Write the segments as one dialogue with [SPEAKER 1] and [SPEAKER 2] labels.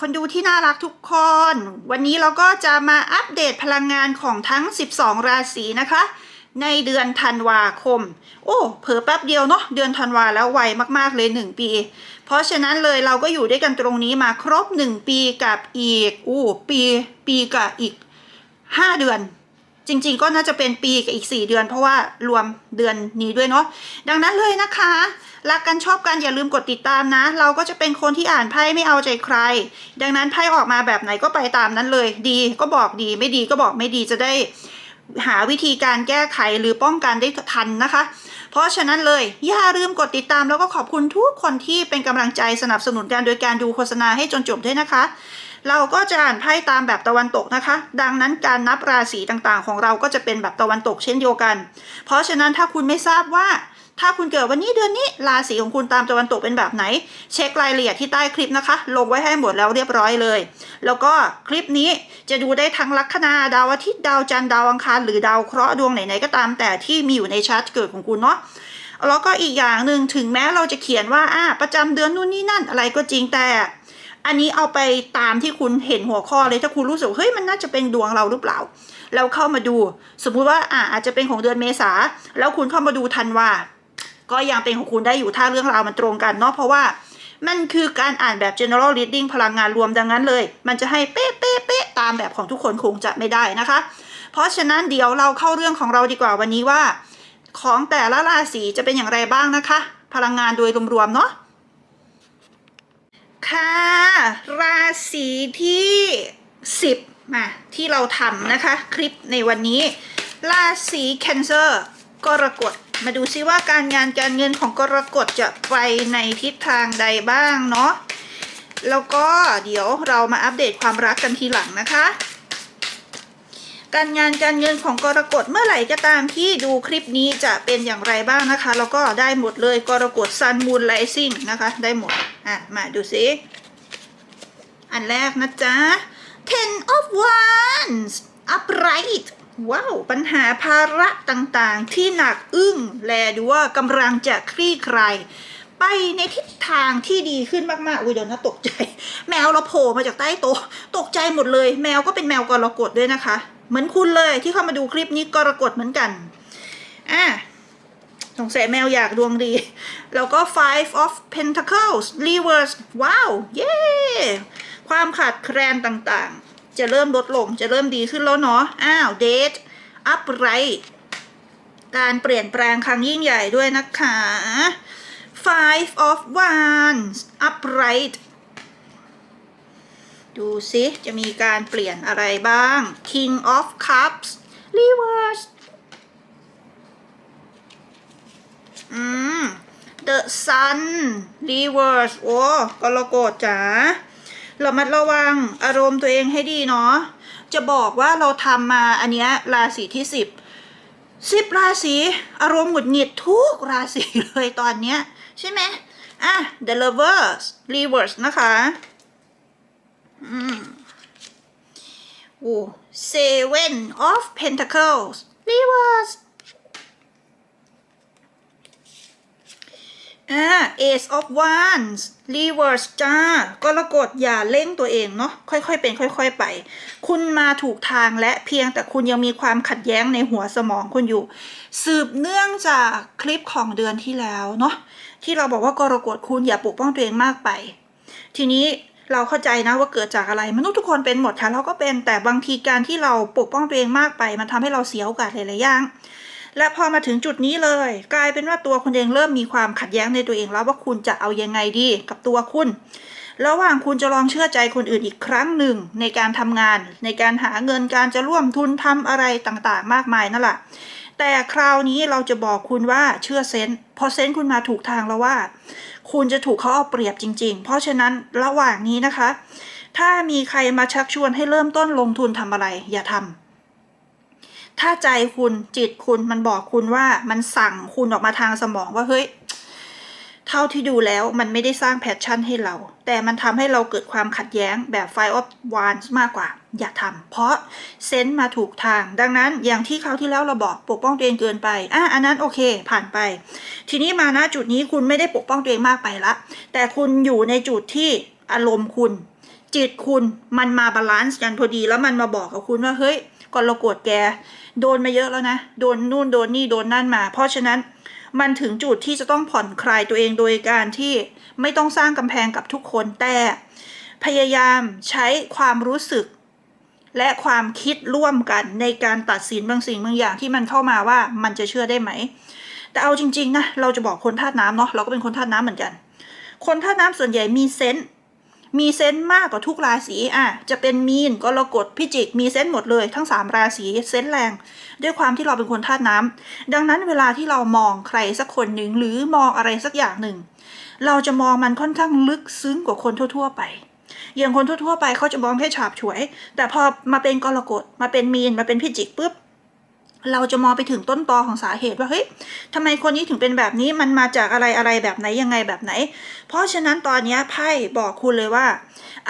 [SPEAKER 1] คนดูที่น่ารักทุกคน วันนี้เราก็จะมาอัปเดตพลังงานของทั้ง 12 ราศีนะคะ ในเดือนธันวาคม โอ้เผลอแป๊บเดียวเนาะเดือนธันวาแล้วไวมากๆเลย 1 ปี เพราะฉะนั้นเลยเราก็อยู่ด้วยกันตรงนี้มาครบ 1 ปีกับอีกอู้ปี ปีกับอีก 5 เดือน จริง ๆ ก็น่าจะเป็นปีกับอีก 4 เดือน เพราะว่ารวมเดือนนี้ด้วยเนาะดังนั้นเลยนะคะรักกันชอบกันอย่าลืมกดติดตามนะ เราก็จะเป็นคนที่อ่านไพ่ไม่เอาใจใคร ดังนั้นไพ่ออกมาแบบไหนก็ไปตามนั้นเลย ดีก็บอกดีไม่ดีก็บอกไม่ดีจะได้หาวิธีการแก้ไขหรือป้องกันได้ทันนะคะ เพราะฉะนั้นเลย อย่าลืมกดติดตามแล้วก็ขอบคุณทุกคนที่เป็นกำลังใจสนับสนุนกันโดยการดูโฆษณาให้จนจบด้วยนะคะ เราก็จะอ่านไพ่ตามแบบตะวันตกนะคะ ดังนั้นการนับราศีต่างๆ ของเราก็จะเป็นแบบตะวันตกเช่นเดียวกัน เพราะฉะนั้นถ้าคุณไม่ทราบว่า ถ้าคุณเกิดวันนี้เดือนนี้ราศีของคุณตามตะวันตกเป็นแบบไหน เช็ครายละเอียดที่ใต้คลิปนะคะ ลงไว้ให้หมดแล้วเรียบร้อยเลย แล้วก็คลิปนี้จะดูได้ทั้งลัคนาดาวอาทิตย์ดาวจันทร์ดาวอังคารหรือดาวเคราะห์ดวงไหนๆก็ตามแต่ที่มีอยู่ในชาร์ตเกิดของคุณเนาะแล้วก็อีกอย่างหนึ่งถึงแม้เราจะเขียนว่าอ่าประจำเดือนนู่นนี่นั่นอะไรก็จริงแต่ อันนี้เอาไปตามที่คุณเห็นหัวข้อเลยถ้าคุณรู้สึกเฮ้ยมันน่าจะเป็นดวงเราหรือเปล่า เราเข้ามาดู สมมุติว่าอ่าอาจจะเป็นของเดือนเมษาแล้วคุณเข้ามาดูธันว่า ก็ยังเป็นของคุณได้อยู่ถ้าเรื่องราวมันตรงกันเนาะเพราะว่ามันคือการอ่านแบบ general reading พลังงานรวมดังนั้นเลย มันจะให้เป๊ะเป๊ะเป๊ะตามแบบของทุกคนคงจะไม่ได้นะคะ เพราะฉะนั้นเดี๋ยวเราเข้าเรื่องของเราดีกว่าวันนี้ว่า ของแต่ละราศีจะเป็นอย่างไรบ้างนะคะ พลังงานโดยรวมๆเนาะ ค่ะ ราศีที่ 10มาที่เราทำนะคะ คลิปในวันนี้ ราศีแคนเซอร์กรกฎมาดูซิว่าการงานการเงินของกรกฎจะไปในทิศทางใดบ้างเนาะแล้วก็เดี๋ยวเรามาอัปเดตความรักกันทีหลังนะคะ การงานการเงินของกรกฎเมื่อไหร่ก็ตามที่ดูคลิปนี้จะเป็นอย่างไรบ้างนะคะ แล้วก็ได้หมดเลยกรกฎ Sun Moon Rising นะคะ ได้หมด อะ มาดูซิอันแรกนะจ๊ะ Ten of Wands upright ว้าว ปัญหาภาระต่างๆ ที่หนักอึ้ง แลดูว่ากำลังจะคลี่คลายไปในทิศทางที่ดีขึ้นมากๆ อุ้ยเดี๋ยวนะตกใจ แมวเราโผล่มาจากใต้โต๊ะตกใจหมดเลย แมวก็เป็นแมวกรกฎด้วยนะคะ เหมือนคุณเลยที่เข้ามาดูคลิปนี้กรกฎเหมือนกัน อะสงสัยแมวอยากดวงดี แล้วก็ five of pentacles reverse ว้าว เย้ ความขาดแคลนต่างๆ จะเริ่มลดลง จะเริ่มดีขึ้นแล้วเนาะ อ้าว date upright การเปลี่ยนแปลงครั้งยิ่งใหญ่ด้วยนะคะ five of wands upright ดูสิจะมีการเปลี่ยนอะไรบ้าง king of cups reverse อืม The Sun Reverse โอ้กรกฎจ๋าเรามัดระวังอารมณ์ตัวเองให้ดีเนาะ จะบอกว่าเราทำมาอันเนี้ยราศีที่สิบสิบราศีอารมณ์หงุดหงิดทุกราศีเลยตอนเนี้ย ใช่ไหมอะ The Lovers Reverse นะคะ โอ้ Seven of Pentacles Reverse อ่า Ace of Wands Reverse จ้ากรกฎอย่าเร่งตัวเองเนาะค่อยๆเป็นค่อย ๆ ไป คุณมาถูกทางและเพียงแต่คุณยังมีความขัดแย้งในหัวสมองคุณอยู่ สืบเนื่องจากคลิปของเดือนที่แล้วเนาะที่เราบอกว่ากรกฎคุณอย่าปกป้องตัวเองมากไป ทีนี้ เราเข้าใจนะว่าเกิดจากอะไรมนุษย์ทุกคนเป็นหมดค่ะเราก็เป็นแต่บางทีการที่เราปกป้องตัวเองมากไป มันทำให้เราเสียโอกาสหลายๆอย่าง และพอมาถึงจุดนี้เลย กลายเป็นว่าตัวคุณเองเริ่มมีความขัดแย้งในตัวเองแล้วว่าคุณจะเอายังไงดีกับตัวคุณระหว่างคุณจะลองเชื่อใจคนอื่นอีกครั้งหนึ่งในการทำงาน ในการหาเงินการจะร่วมทุนทำอะไรต่างๆ มากมายนั่นแหละ แต่คราวนี้เราจะบอกคุณว่าเชื่อเซนส์พอเซนส์คุณมาถูกทางแล้วว่า คุณจะถูกเขาเอาเปรียบจริง ๆ เพราะฉะนั้นระหว่างนี้นะคะ ถ้ามีใครมาชักชวนให้เริ่มต้นลงทุนทำอะไร อย่าทำถ้าใจคุณจิตคุณมันบอกคุณว่ามันสั่งคุณออกมาทางสมองว่าเฮ้ยเท่าที่ดูแล้วมันไม่ได้สร้างแพชชั่นให้เรา แต่มันทำให้เราเกิดความขัดแย้งแบบ Five of Wands มากกว่า อย่าทำเพราะเซนส์มาถูกทาง ดังนั้นอย่างที่คราวที่แล้วเราบอกปกป้องตัวเองเกินไปอะอันนั้นโอเค ผ่านไป ทีนี้มาณจุดนี้คุณไม่ได้ปกป้องตัวเองมากไปละ แต่คุณอยู่ในจุดที่อารมณ์คุณ จิตคุณมันมาบาลานซ์กันพอดีแล้วมันมาบอกกับคุณว่าเฮ้ยก่อนเรากฎแก โดนมาเยอะแล้วนะ โดนนู่นโดนนี่โดนนั่นมา เพราะฉะนั้นมันถึงจุดที่จะต้องผ่อนคลายตัวเองโดยการที่ไม่ต้องสร้างกำแพงกับทุกคนแต่พยายามใช้ความรู้สึก และความคิดร่วมกันในการตัดสินบางสิ่งบางอย่างที่มันเข้ามาว่ามันจะเชื่อได้ไหม แต่เอาจริง ๆ นะ เราจะบอกคนธาตุน้ำเนาะเราก็เป็นคนธาตุน้ำเหมือนกัน คนธาตุน้ำส่วนใหญ่มีเซนส์มีเซนส์มากกว่าทุกราศีอะจะเป็นมีนกรกฎพิจิก มีเซนส์หมดเลยทั้งสามราศีเซนส์แรง ด้วยความที่เราเป็นคนธาตุน้ำดังนั้นเวลาที่เรามองใครสักคนหนึ่งหรือมองอะไรสักอย่างหนึ่ง เราจะมองมันค่อนข้างลึกซึ้งกว่าคนทั่ว ๆ ไป อย่างคนทั่วๆไปเขาจะมองแค่ฉาบฉวย แต่พอมาเป็นกรกฎมาเป็นมีนมาเป็นพิจิกปุ๊บ เราจะมองไปถึงต้นตอของสาเหตุว่าเฮ้ยทำไมคนนี้ถึงเป็นแบบนี้มันมาจากอะไรอะไรแบบไหนยังไงแบบไหน เพราะฉะนั้นตอนนี้ไพ่บอกคุณเลยว่า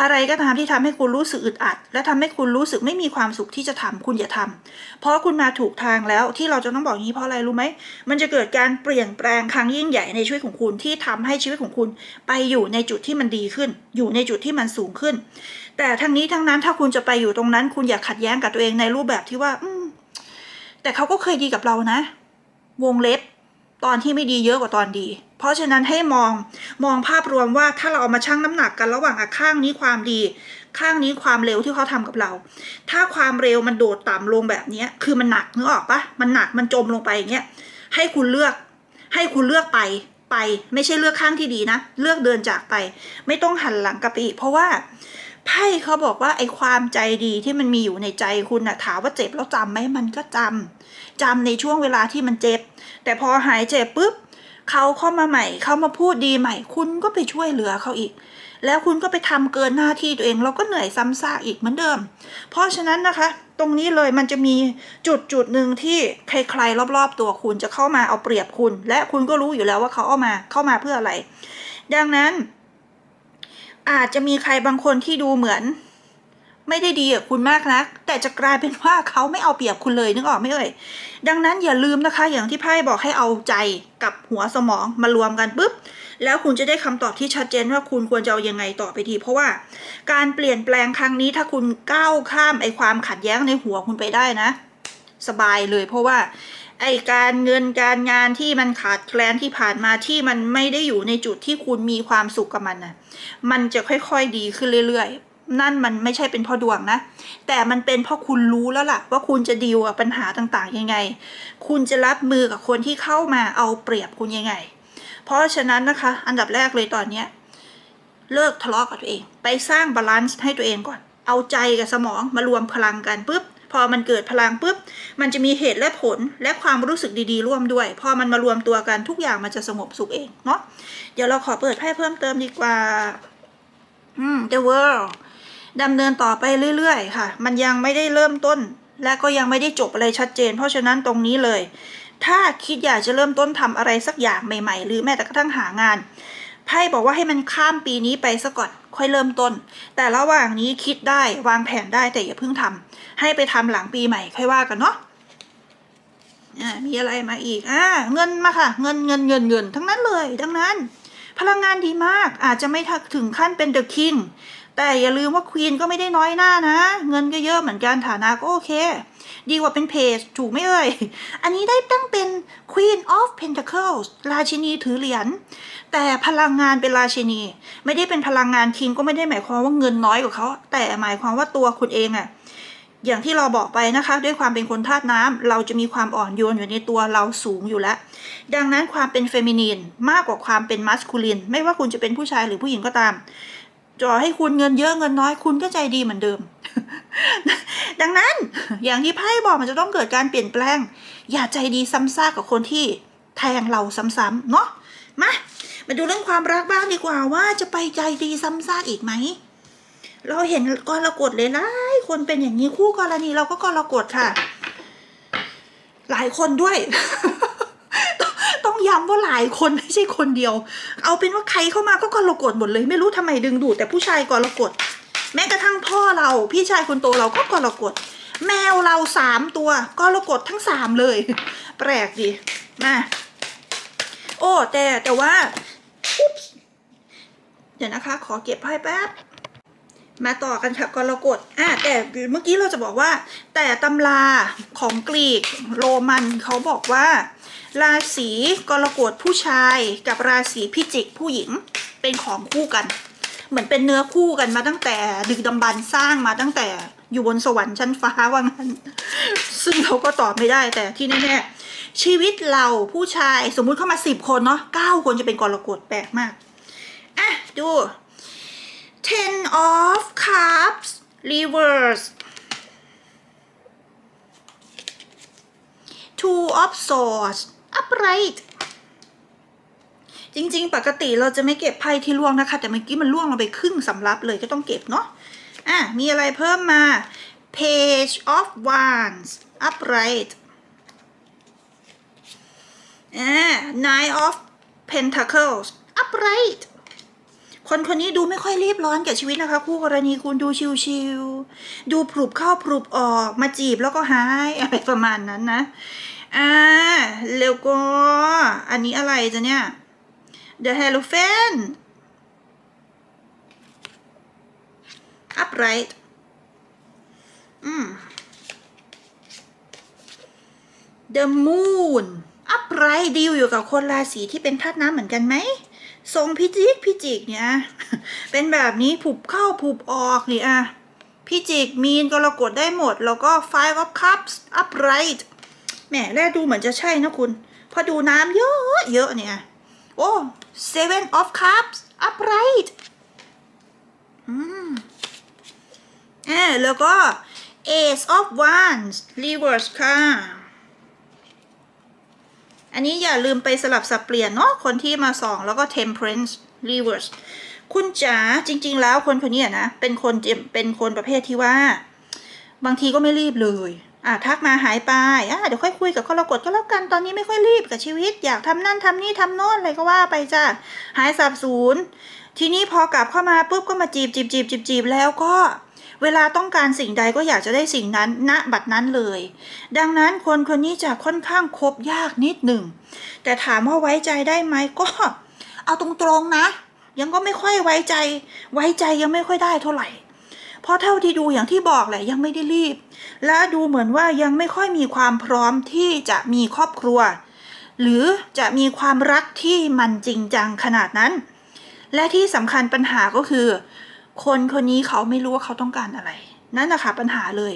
[SPEAKER 1] อะไรก็ตามที่ทำให้คุณรู้สึกอึดอัด และทำให้คุณรู้สึกไม่มีความสุขที่จะทำคุณอย่าทำเพราะคุณมาถูกทางแล้วที่เราจะต้องบอกอย่างนี้เพราะอะไรรู้ไหมมันจะเกิดการเปลี่ยนแปลงครั้งยิ่งใหญ่ในชีวิตของคุณที่ทำให้ชีวิตของคุณไปอยู่ในจุดที่มันดีขึ้น อยู่ในจุดที่มันสูงขึ้น แต่ทั้งนี้ทั้งนั้นถ้าคุณจะไปอยู่ตรงนั้น คุณอย่าขัดแย้งกับตัวเองในรูปแบบที่ว่าอืม แต่เขาก็เคยดีกับเรานะ วงเล็บตอนที่ไม่ดีเยอะกว่าตอนดี เพราะฉะนั้นให้มองมองภาพรวมว่าถ้าเราเอามาชั่งน้ำหนักกันระหว่างอะข้างนี้ความดี ข้างนี้ความเร็วที่เขาทำกับเรา ถ้าความเร็วมันโดดต่ำลงแบบเนี้ยคือมันหนักนึกออกปะมันหนักมันจมลงไปอย่างเงี้ยให้คุณเลือก ให้คุณเลือกไปไป ไม่ใช่เลือกข้างที่ดีนะ เลือกเดินจากไป ไม่ต้องหันหลังกลับไปอีกเพราะว่า ไพ่เขาบอกว่าไอ้ความใจดีที่มันมีอยู่ในใจคุณนะถามว่าเจ็บแล้วจำไหมมันก็จำจำในช่วงเวลาที่มันเจ็บ แต่พอหายเจ็บปุ๊บเขาเข้ามาใหม่เขามาพูดดีใหม่ คุณก็ไปช่วยเหลือเขาอีก แล้วคุณก็ไปทำเกินหน้าที่ตัวเองเราก็เหนื่อยซ้ำซากอีกเหมือนเดิม เพราะฉะนั้นนะคะ ตรงนี้เลยมันจะมีจุดจุดหนึ่งที่ใครๆรอบๆ ตัวคุณจะเข้ามาเอาเปรียบคุณ และคุณก็รู้อยู่แล้วว่าเขาเอามาเข้ามาเพื่ออะไร ดังนั้น อาจจะมีใครบางคนที่ดูเหมือน ไม่ได้ดีกับคุณมากนัก แต่จะกลายเป็นว่าเขาไม่เอาเปรียบคุณเลยนึกออกไหมเอ่ย ดังนั้นอย่าลืมนะคะ อย่างที่ไพ่บอกให้เอาใจกับหัวสมองมารวมกันปุ๊บแล้วคุณจะได้คำตอบที่ชัดเจนว่าคุณควรจะเอายังไงต่อไปดีเพราะว่าการเปลี่ยนแปลงครั้งนี้ถ้าคุณก้าวข้ามไอความขัดแย้งในหัวคุณไปได้นะ สบายเลย เพราะว่า ไอ้การเงินการงานที่มันขาดแคลนที่ผ่านมาที่มันไม่ได้อยู่ในจุดที่คุณมีความสุขกับมันนะมันจะค่อยๆดีขึ้นเรื่อยๆ นั่นมันไม่ใช่เป็นเพราะดวงนะ แต่มันเป็นเพราะคุณรู้แล้วล่ะ ว่าคุณจะดีลกับปัญหาต่างๆยังไง คุณจะรับมือกับคนที่เข้ามาเอาเปรียบคุณยังไง เพราะฉะนั้นนะคะ อันดับแรกเลยตอนเนี้ยเลิกทะเลาะกับตัวเอง ไปสร้างบาลานซ์ให้ตัวเองก่อน เอาใจกับสมองมารวมพลังกันปุ๊บ อมันเกิดพลังปุ๊บ มันจะมีเหตุและผลและความรู้สึกดีๆ ร่วมด้วย พอมันมารวมตัวกันทุกอย่างมันจะสงบสุขเองเนาะเดี๋ยวเราขอเปิดไพ่เพิ่มเติมดีกว่าอืม The World ดำเนินต่อไปเรื่อยๆ ค่ะ มันยังไม่ได้เริ่มต้น และก็ยังไม่ได้จบอะไรชัดเจน เพราะฉะนั้นตรงนี้เลย ถ้าคิดอยากจะเริ่มต้นทำอะไรสักอย่างใหม่ ๆ หรือแม้แต่กระทั่งหางาน ไพ่บอกว่าให้มันข้ามปีนี้ไปซะก่อนค่อยเริ่มต้น แต่ระหว่างนี้คิดได้วางแผนได้แต่อย่าเพิ่งทำให้ไปทำหลังปีใหม่ค่อยว่ากันเนาะอ่ามีอะไรมาอีกอ่าเงินมาค่ะ เงินเงินเงินเงินทั้งนั้นเลย ดังนั้น พลังงานดีมากอาจจะไม่ถึงขั้นเป็นเดอะคิง แต่อย่าลืมว่าควีนก็ไม่ได้น้อยหน้านะ เงินก็เยอะเหมือนกันฐานะก็โอเค ดีกว่าเป็นเพจถูกไหมเอ่ย อันนี้ได้ตั้งเป็น Queen of Pentacles ราชินีถือเหรียญ แต่พลังงานเป็นราชินี ไม่ได้เป็นพลังงานคิงก็ไม่ได้หมายความว่าเงินน้อยกว่าเขา แต่หมายความว่าตัวคุณเองอะอย่างที่เราบอกไปนะคะ ด้วยความเป็นคนธาตุน้ำเราจะมีความอ่อนโยนอยู่ในตัวเราสูงอยู่แล้ว ดังนั้นความเป็นเฟมินีนมากกว่าความเป็นมัสคูลิน ไม่ว่าคุณจะเป็นผู้ชายหรือผู้หญิงก็ตาม จอให้คุณเงินเยอะเงินน้อยคุณก็ใจดีเหมือนเดิม ดังนั้นอย่างที่ไพ่บอกมันจะต้องเกิดการเปลี่ยนแปลง อย่าใจดีซ้ำซากกับคนที่แทงเราซ้ำๆเนาะมามาดูเรื่องความรักบ้างดีกว่าว่าจะไปใจดีซ้ำซากอีกไหมเราเห็นกรกฎเลยหลายคนเป็นอย่างนี้คู่กรณีเราก็กรกฎค่ะ หลายคนด้วย ต้องย้ำว่าหลายคนไม่ใช่คนเดียว เอาเป็นว่าใครเข้ามาก็กรกฎหมดเลย ไม่รู้ทำไมดึงดูดแต่ผู้ชายกรกฎแม้กระทั่งพ่อเราพี่ชายคนโตเราก็กรกฎแมวเราสามตัวกรกฎทั้งสามเลย แปลกดิมาโอ้แต่แต่ว่าอุ๊บเดี๋ยวนะคะ ขอเก็บไพ่แป๊บมาต่อกันค่ะกรกฎอะแต่เมื่อกี้เราจะบอกว่า แต่ตำราของกรีกโรมันเขาบอกว่า ราศีกรกฎผู้ชายกับราศีพิจิกผู้หญิงเป็นของคู่กัน เหมือนเป็นเนื้อคู่กันมาตั้งแต่ดึกดำบรรพ์สร้างมาตั้งแต่อยู่บนสวรรค์ชั้นฟ้าว่างั้น ซึ่งเราก็ตอบไม่ได้แต่ที่แน่ๆชีวิตเราผู้ชายสมมุติเข้ามาสิบคนเนาะเก้าคนจะเป็นกรกฎแปลกมากอะดู ten of cups reverse two of swords right จริง ๆ ปกติเราจะไม่เก็บไพ่ที่ล่วงนะคะ แต่เมื่อกี้มันล่วงลงไปครึ่งสำรับเลยก็ต้องเก็บเนาะอะ มีอะไรเพิ่มมา page of wands upright อ่า nine of pentacles upright คนคนนี้ดูไม่ค่อยรีบร้อนกับชีวิตนะคะ คู่กรณีคุณดูชิวๆดูปรุบเข้าปรุบออกมาจีบแล้วก็หายอะไรประมาณนั้นนะ อ่าเร็วก็อันนี้อะไรจะเนี่ย The Hierophant upright อืม The Moon upright ดีลอยู่กับคนราศีที่เป็นธาตุน้ำเหมือนกันไหมทรงพิจิกพิจิกเนี่ยเป็นแบบนี้ผุบเข้าผุบออกนี่อะพิจิกมีนกรกฎได้หมด แล้วก็ five of cups upright แหมแรกดูเหมือนจะใช่นะคุณ พอดูน้ำเยอะเยอะเนี่ย โอ้ seven of cups upright อืมเออแล้วก็ ace of wands reverse ค่ะอันนี้อย่าลืมไปสลับสับเปลี่ยนเนาะคนที่มาสองแล้วก็ temperance reverse คุณจ๋าจริง ๆ แล้วคนคนนี้นะ เป็นคนเป็นคนประเภทที่ว่า บางทีก็ไม่รีบเลย อะทักมาหายไปอะเดี๋ยวค่อยคุยกับกรกฎก็แล้วกันตอนนี้ไม่ค่อยรีบกับชีวิต อยากทำนั่นทำนี่ทำโน่นอะไรก็ว่าไปจ้าหายสับสูญทีนี้พอกลับเข้ามาปุ๊บก็มาจีบจีบจีบจีบจีบแล้วก็เวลาต้องการสิ่งใดก็อยากจะได้สิ่งนั้นณบัดนั้นเลย ดังนั้นคนคนนี้จะค่อนข้างคบยากนิดหนึ่ง แต่ถามว่าไว้ใจได้ไหมก็ เอาตรงๆนะ ยังก็ไม่ค่อยไว้ใจ ไว้ใจยังไม่ค่อยได้เท่าไหร่ เพราะเท่าที่ดูอย่างที่บอกแหละยังไม่ได้รีบ และดูเหมือนว่ายังไม่ค่อยมีความพร้อมที่จะมีครอบครัว หรือจะมีความรักที่มันจริงจังขนาดนั้น และที่สำคัญปัญหาก็คือ คนคนนี้เขาไม่รู้ว่าเขาต้องการอะไรนั่นนะคะปัญหาเลย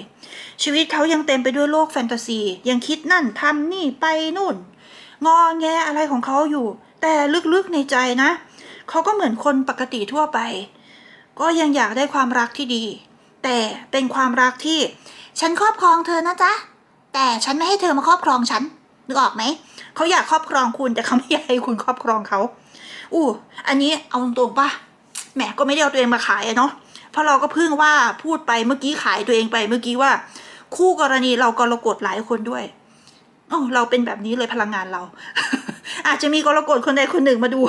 [SPEAKER 1] ชีวิตเขายังเต็มไปด้วยโลกแฟนตาซี ยังคิดนั่นทำนี่ไปนู่น งอแงอะไรของเขาอยู่ แต่ลึกๆในใจนะ เขาก็เหมือนคนปกติทั่วไป ก็ยังอยากได้ความรักที่ดี แต่เป็นความรักที่ฉันครอบครองเธอนะจ๊ะ แต่ฉันไม่ให้เธอมาครอบครองฉันนึกออกไหม เขาอยากครอบครองคุณแต่เขาไม่อยากให้คุณครอบครองเขา อู้ อันนี้เอาตรงๆป่ะ แหมก็ไม่ได้เอาตัวเองมาขายเนาะ เพราะเราก็เพิ่งว่าพูดไปเมื่อกี้ขายตัวเองไปเมื่อกี้ว่า คู่กรณีเรากรกฎหลายคนด้วยโอ้เราเป็นแบบนี้เลยพลังงานเรา อาจจะมีกรกฎคนใดคนหนึ่งมาดู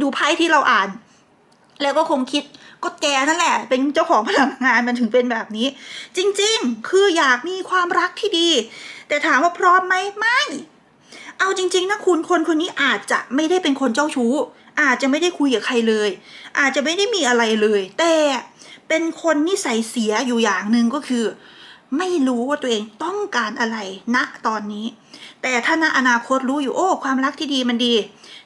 [SPEAKER 1] ดูไพ่ที่เราอ่าน แล้วก็คงคิด ก็แกนั่นแหละ เป็นเจ้าของพลังงานมันถึงเป็นแบบนี้ จริงๆ คืออยากมีความรักที่ดี แต่ถามว่าพร้อมไหมไม่ เอาจริงๆนะคุณคนคนนี้อาจจะไม่ได้เป็นคนเจ้าชู้ อาจจะไม่ได้คุยกับใครเลย อาจจะไม่ได้มีอะไรเลย แต่เป็นคนนิสัยเสียอยู่อย่างหนึ่งก็คือ ไม่รู้ว่าตัวเองต้องการอะไรณตอนนี้ แต่ถ้าณอนาคตรู้อยู่โอ้ ความรักที่ดีมันดี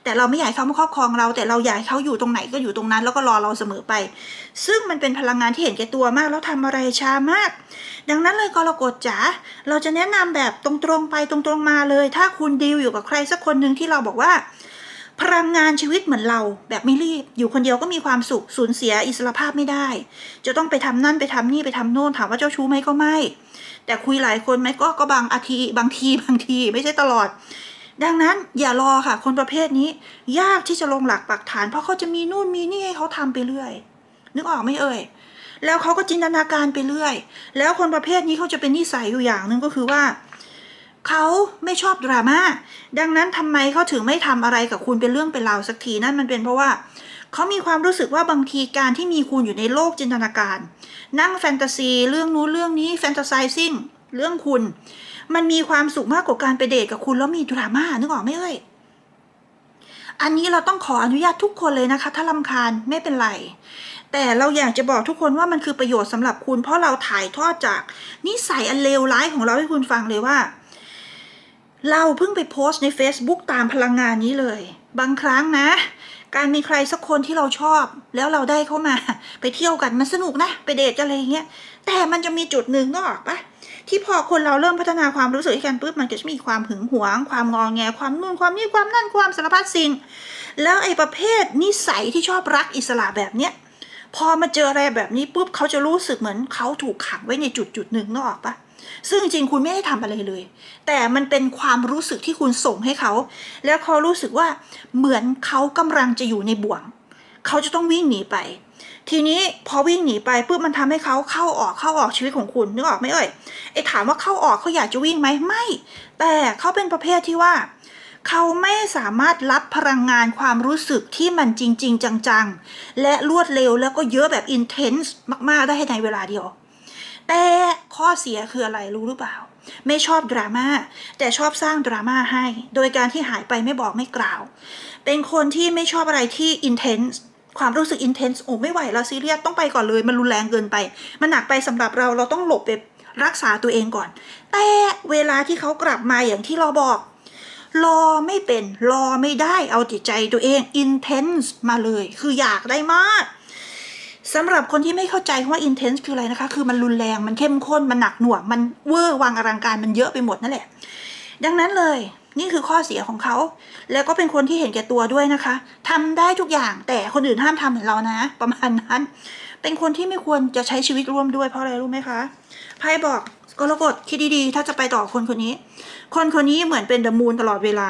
[SPEAKER 1] แต่เราไม่อยากเขามาครอบครองเรา แต่เราอยากให้เขาอยู่ตรงไหนก็อยู่ตรงนั้น แล้วก็รอเราเสมอไป ซึ่งมันเป็นพลังงานที่เห็นแก่ตัวมาก แล้วทำอะไรช้ามาก ดังนั้นเลยกรกฎจ๋าเราจะแนะนำแบบตรงๆไปตรงๆมาเลย ถ้าคุณดีลอยู่กับใครสักคนหนึ่งที่เราบอกว่า พลังงานชีวิตเหมือนเราแบบไม่รีบ อยู่คนเดียวก็มีความสุขสูญเสียอิสรภาพไม่ได้ จะต้องไปทำนั่นไปทำนี่ไปทำโน่นถามว่าเจ้าชู้ไหมก็ไม่ แต่คุยหลายคนไหมก็ก็บางอาทีบางทีบางทีไม่ใช่ตลอด ดังนั้นอย่ารอค่ะ คนประเภทนี้ ยากที่จะลงหลักปักฐาน เพราะเขาจะมีนู่นมีนี่ให้เขาทำไปเรื่อย นึกออกไหมเอ่ยแล้วเขาก็จินตนาการไปเรื่อย แล้วคนประเภทนี้เขาจะเป็นนิสัยอยู่อย่างหนึ่งก็คือว่า เขาไม่ชอบดราม่าดังนั้นทำไมเขาถึงไม่ทำอะไรกับคุณเป็นเรื่องเป็นราวสักทีนั่นมันเป็นเพราะว่าเขามีความรู้สึกว่าบางทีการที่มีคุณอยู่ในโลกจินตนาการ นั่งแฟนตาซี เรื่องนู้นเรื่องนี้แฟนตาไซซิ่งเรื่องคุณ มันมีความสุขมากกว่าการไปเดทกับคุณแล้วมีดราม่านึกออกไหมเอ่ยอันนี้เราต้องขออนุญาตทุกคนเลยนะคะ ถ้าลำคาญไม่เป็นไร แต่เราอยากจะบอกทุกคนว่ามันคือประโยชน์สำหรับคุณ เพราะเราถ่ายทอดจากนิสัยอันเลวร้ายของเราให้คุณฟังเลยว่า เราเพิ่งไปโพสต์ใน Facebook ตามพลังงานนี้เลย บางครั้งนะ การมีใครสักคนที่เราชอบ แล้วเราได้เข้ามา ไปเที่ยวกันมันสนุกนะ ไปเดทกันอะไรเงี้ย แต่มันจะมีจุดหนึ่งก็ออกปะที่พอคนเราเริ่มพัฒนาความรู้สึกให้กันปุ๊บมันก็จะมีความหึงหวง ความงองแง ความนู่นความนี่ความนั่นความสารพัดสิ่ง แล้วไอ้ประเภทนิสัยที่ชอบรักอิสระแบบเนี้ยพอมาเจออะไรแบบนี้ปุ๊บเขาจะรู้สึกเหมือนเขาถูกขังไว้ในจุดจุดหนึ่งนออกปะ ซึ่งจริงๆคุณไม่ได้ทำอะไรเลย แต่มันเป็นความรู้สึกที่คุณส่งให้เขา แล้วเขารู้สึกว่าเหมือนเขากำลังจะอยู่ในบ่วง เขาจะต้องวิ่งหนีไป ทีนี้พอวิ่งหนีไปปุ๊บมันทำให้เขาเข้าออกเข้าออกชีวิตของคุณนึกออกไหมเอ่ยไอ้ถามว่าเข้าออกเขาอยากจะวิ่งไหมไม่ แต่เขาเป็นประเภทที่ว่า เขาไม่สามารถรับพลังงานความรู้สึกที่มันจริง ๆ จังๆ และรวดเร็วแล้วก็เยอะแบบ intense มากๆได้ในเวลาเดียว แต่ข้อเสียคืออะไรรู้หรือเปล่า ไม่ชอบดราม่าแต่ชอบสร้างดราม่าให้ โดยการที่หายไปไม่บอกไม่กล่าว เป็นคนที่ไม่ชอบอะไรที่ intense ความรู้สึก intense โอ้ไม่ไหวแล้วซีเรียสต้องไปก่อนเลย มันรุนแรงเกินไป มันหนักไปสำหรับเราเราต้องหลบไปรักษาตัวเองก่อน แต่เวลาที่เขากลับมาอย่างที่เราบอกรอไม่เป็นรอไม่ได้เอาจิตใจตัวเอง intense มาเลย คืออยากได้มาก สำหรับคนที่ไม่เข้าใจว่า intense คืออะไรนะคะ คือมันรุนแรง มันเข้มข้น มันหนักหน่วง มันเวอร์วังอลังการ มันเยอะไปหมดนั่นแหละ ดังนั้นเลย นี่คือข้อเสียของเขา แล้วก็เป็นคนที่เห็นแก่ตัวด้วยนะคะทำได้ทุกอย่าง แต่คนอื่นห้ามทำเหมือนเรานะ ประมาณนั้น เป็นคนที่ไม่ควรจะใช้ชีวิตร่วมด้วยเพราะอะไรรู้ไหมคะ ไพ่บอกกรกฎคิดดีๆ ถ้าจะไปต่อคนคนนี้ คนคนนี้เหมือนเป็นเดอะมูนตลอดเวลา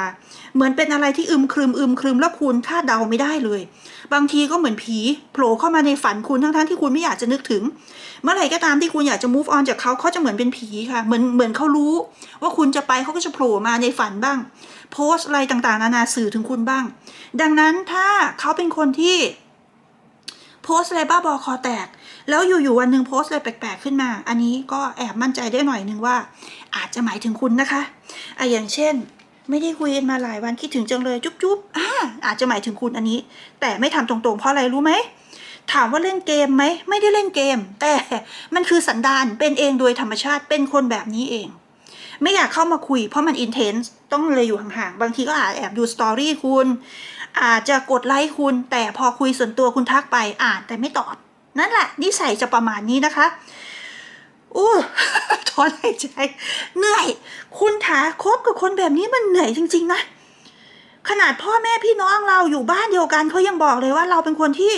[SPEAKER 1] เหมือนเป็นอะไรที่อึมครึมอึมครึมแล้วคุณคาดเดาไม่ได้เลย บางทีก็เหมือนผีโผล่เข้ามาในฝันคุณทั้งๆที่คุณไม่อยากจะนึกถึง เมื่อไหร่ก็ตามที่คุณอยากจะ move on จากเขาเขาจะเหมือนเป็นผีค่ะ เหมือนเหมือนเขารู้ ว่าคุณจะไปเขาก็จะโผล่มาในฝันบ้าง โพสต์อะไรต่างๆ นานาสื่อถึงคุณบ้าง ดังนั้นถ้าเขาเป็นคนที่โพสต์อะไรบ้าบอคอแตก แล้วอยู่ๆวันหนึ่งโพสต์อะไรแปลกๆขึ้นมา อันนี้ก็แอบมั่นใจได้หน่อยนึงว่า อาจจะหมายถึงคุณนะคะอะอย่างเช่น ไม่ได้คุยกันมาหลายวันคิดถึงจังเลยจุ๊บๆอ่าอาจจะหมายถึงคุณอันนี้ แต่ไม่ทำตรงๆ เพราะอะไรรู้ไหม ถามว่าเล่นเกมไหม ไม่ได้เล่นเกม แต่มันคือสันดานเป็นเองโดยธรรมชาติเป็นคนแบบนี้เอง ไม่อยากเข้ามาคุย เพราะมันอินเทนส์ต้องเลยอยู่ห่างๆ บางทีก็อาจแอบดูสตอรี่คุณ อาจจะกดไลค์คุณ แต่พอคุยส่วนตัวคุณทักไปอ่านแต่ไม่ตอบ นั่นแหละนิสัยจะประมาณนี้นะคะ อู้ถอนหายใจ เหนื่อย คุณถาคบกับคนแบบนี้มันเหนื่อยจริง ๆ นะ ขนาดพ่อแม่พี่น้องเราอยู่บ้านเดียวกันเขายังบอกเลยว่าเราเป็นคนที่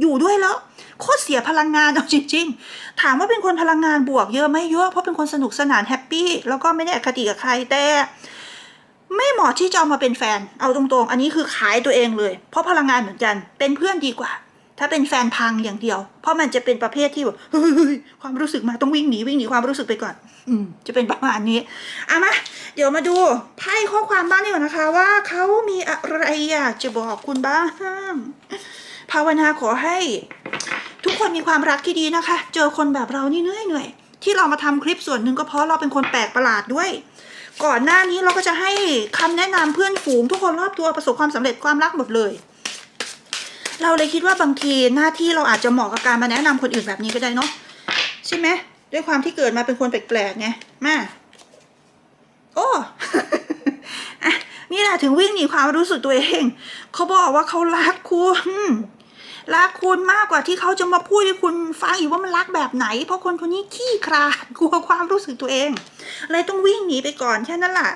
[SPEAKER 1] อยู่ด้วยแล้วโคตรเสียพลังงานเอาจริง ๆ ถามว่าเป็นคนพลังงานบวกเยอะไหมเยอะเพราะเป็นคนสนุกสนานแฮปปี้แล้วก็ไม่ได้อคติกับใครแต่ไม่เหมาะที่จะเอามาเป็นแฟน เอาตรงๆ อันนี้คือขายตัวเองเลย เพราะพลังงานเหมือนกัน เป็นเพื่อนดีกว่า ถ้าเป็นแฟนพังอย่างเดียว เพราะมันจะเป็นประเภทที่แบบเฮ้ยความรู้สึกมาต้องวิ่งหนีวิ่งหนีความรู้สึกไปก่อน อืมจะเป็นประมาณนี้เอามาเดี๋ยวมาดูไพ่ข้อความบ้างดีกว่านะคะ ว่าเขามีอะไรอยากจะบอกคุณบ้างภาวนาขอให้ ทุกคนมีความรักที่ดีนะคะ เจอคนแบบเรานี่เหนื่อยเหนื่อยที่เรามาทำคลิปส่วนหนึ่งก็เพราะเราเป็นคนแปลกประหลาดด้วย ก่อนหน้านี้เราก็จะให้คำแนะนำเพื่อนฝูงทุกคนรอบตัวประสบความสำเร็จความรักหมดเลย เราเลยคิดว่าบางทีหน้าที่เราอาจจะเหมาะกับการมาแนะนำคนอื่นแบบนี้ก็ได้เนาะใช่ไหมด้วยความที่เกิดมาเป็นคนแปลกๆไงมาโอ้อะนี่แหละถึงวิ่งหนีความรู้สึกตัวเองเขาบอกว่าเขารักคุณรักคุณมากกว่าที่เขาจะมาพูดให้คุณฟังอีกว่ามันรักแบบไหน เพราะคนคนนี้ขี้คลาดกลัวความรู้สึกตัวเองเลยต้องวิ่งหนีไปก่อนแค่นั้นแหละ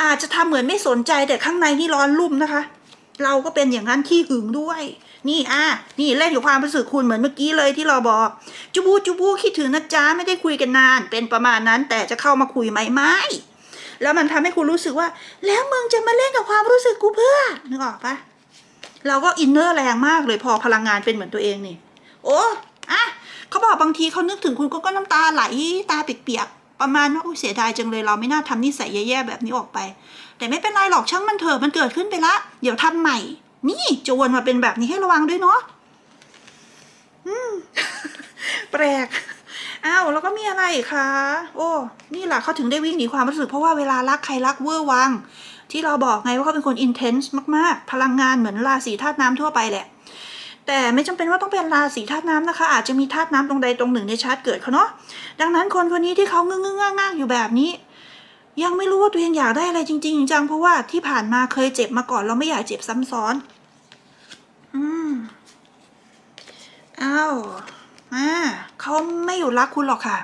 [SPEAKER 1] อาจจะทำเหมือนไม่สนใจแต่ข้างในนี่ร้อนรุ่มนะคะ เราก็เป็นอย่างนั้นขี้หึงด้วย นี่อะนี่เล่นกับความรู้สึกคุณเหมือนเมื่อกี้เลยที่เราบอกจูบูจูบูคิดถึงนะจ๊ะไม่ได้คุยกันนาน เป็นประมาณนั้นแต่จะเข้ามาคุยไหมไม่แล้วมันทำให้คุณรู้สึกว่า แล้วมึงจะมาเล่นกับความรู้สึกกูเพื่อนึกออกปะเราก็อินเนอร์แรงมากเลยพอพลังงานเป็นเหมือนตัวเองนี่ โอ้อะเขาบอกบางทีเขานึกถึงคุณก็ก็น้ำตาไหลตาเปียกๆประมาณว่าอุ้ยเสียดายจังเลยเราไม่น่าทำนิสัยแย่ๆแบบนี้ออกไป แต่ไม่เป็นไรหรอกช่างมันเถอะมันเกิดขึ้นไปละ เดี๋ยวทำใหม่ นี่จะวนมาเป็นแบบนี้ให้ระวังด้วยเนาะอืม แปลกอ้าวแล้วก็มีอะไรคะ โอ้ นี่แหละเขาถึงได้วิ่งหนีความรู้สึก เพราะว่าเวลารักใครรักเวอร์วัง ที่เราบอกไงว่าเขาเป็นคนอินเทนส์มากๆ พลังงานเหมือนราศีธาตุน้ำทั่วไปแหละ แต่ไม่จำเป็นว่าต้องเป็นราศีธาตุน้ำนะคะ อาจจะมีธาตุน้ำตรงใดตรงหนึ่งในชาร์ตเกิดเขาเนาะดังนั้นคนคนนี้ที่เขาเงึ้งงึ้งง่างๆอยู่แบบนี้ ยังไม่รู้ว่าตัวเองอยากได้อะไรจริง ๆ จังเพราะว่าที่ผ่านมาเคยเจ็บมาก่อนเราไม่อยากเจ็บซ้ำซ้อน อืมอ้าวอ่าเขาไม่อยู่รักคุณหรอกค่ะ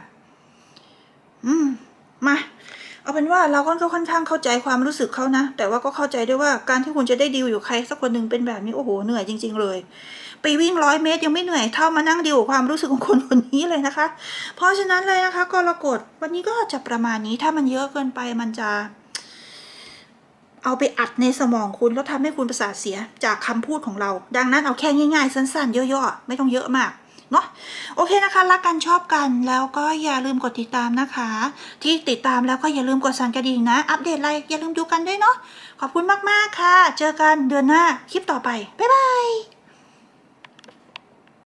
[SPEAKER 1] อืม มาเอาเป็นว่าเราก็ค่อนข้างเข้าใจความรู้สึกเขานะ แต่ว่าก็เข้าใจด้วยว่าการที่คุณจะได้ดีลอยู่ใครสักคนหนึ่งเป็นแบบนี้โอ้โหเหนื่อยจริง ๆ เลย ไปวิ่งร้อยเมตรยังไม่เหนื่อยเท่ามานั่งดีลความรู้สึกของคนคนนี้เลยนะคะ เพราะฉะนั้นเลยนะคะกรกฎวันนี้ก็จะประมาณนี้ถ้ามันเยอะเกินไปมันจะ เอาไปอัดในสมองคุณแล้วทำให้คุณประสาทเสียจากคำพูดของเรา ดังนั้นเอาแค่ง่ายๆ สั้นๆย่อๆไม่ต้องเยอะมากเนาะโอเคนะคะ รักกันชอบกันแล้วก็อย่าลืมกดติดตามนะคะ ที่ติดตามแล้วก็อย่าลืมกดสั่นกระดิ่งนะ อัปเดตอะไรอย่าลืมดูกันด้วยเนาะขอบคุณมากๆค่ะ เจอกันเดือนหน้าคลิปต่อไป บ๊ายบาย